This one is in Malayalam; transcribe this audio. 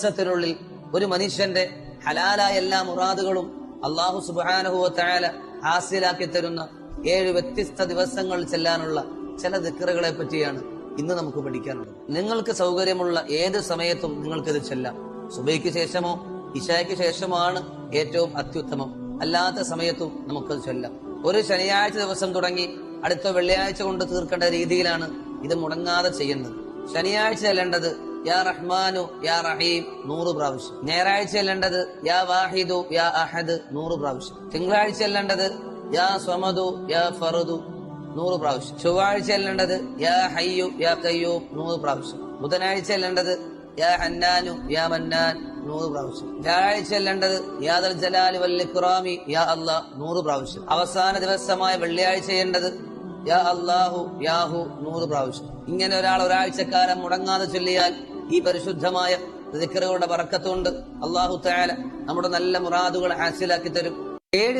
ദിവസത്തിനുള്ളിൽ ഒരു മനുഷ്യന്റെ ഹലാലായ എല്ലാ മുറാദുകളും അള്ളാഹു സുബാനഹുവ തായാല ഹാസ്യലാക്കി തരുന്ന ഏഴ് വ്യത്യസ്ത ദിവസങ്ങൾ ചെല്ലാനുള്ള ചില ദിക്കറുകളെ പറ്റിയാണ് ഇന്ന് നമുക്ക് പഠിക്കാനുള്ളത്. നിങ്ങൾക്ക് സൗകര്യമുള്ള ഏത് സമയത്തും നിങ്ങൾക്കിത് ചെല്ലാം. സുബൈക്ക് ശേഷമോ ഇഷായ്ക്ക് ശേഷമാണ് ഏറ്റവും അത്യുത്തമം. അല്ലാത്ത സമയത്തും നമുക്കത് ചൊല്ലാം. ഒരു ശനിയാഴ്ച ദിവസം തുടങ്ങി അടുത്ത വെള്ളിയാഴ്ച കൊണ്ട് തീർക്കേണ്ട രീതിയിലാണ് ഇത് മുടങ്ങാതെ ചെയ്യുന്നത് ശനിയാഴ്ച ചെല്ലേണ്ടത് യാ റഹ്മാനു യാ റഹീം നൂറ് പ്രാവശ്യം. ഞായറാഴ്ച ചെല്ലേണ്ടത് യാ വാഹിദു യാ അഹദ് നൂറ് പ്രാവശ്യം. തിങ്കളാഴ്ച ചെല്ലേണ്ടത് യാ സ്വമദു യാ ഫറുദു നൂറ് പ്രാവശ്യം. ചൊവ്വാഴ്ച ചെല്ലേണ്ടത് യാ ഹയ്യു യാ കയ്യൂം നൂറ് പ്രാവശ്യം. ബുധനാഴ്ച ചെല്ലേണ്ടത് യാ ഹന്നാനു യാ മന്നാൻ നൂറ് പ്രാവശ്യം. വ്യാഴാഴ്ച ചെല്ലേണ്ടത് യാദൽ ജലാലു വല്ലിഖ്റാമി യാ അല്ലാ നൂറ് പ്രാവശ്യം. അവസാന ദിവസമായ വെള്ളിയാഴ്ച ചെയ്യേണ്ടത് യാ യാഹു നൂറ് പ്രാവശ്യം. ഇങ്ങനെ ഒരാൾ ഒരാഴ്ചക്കാലം മുടങ്ങാതെ ചൊല്ലിയാൽ ഈ പരിശുദ്ധമായ ദിക്കറുകളുടെ പറക്കത്തുകൊണ്ട് അള്ളാഹു തആല നമ്മുടെ നല്ല മുറാദുകൾ ഹാസിലാക്കി തരും. ഏഴ്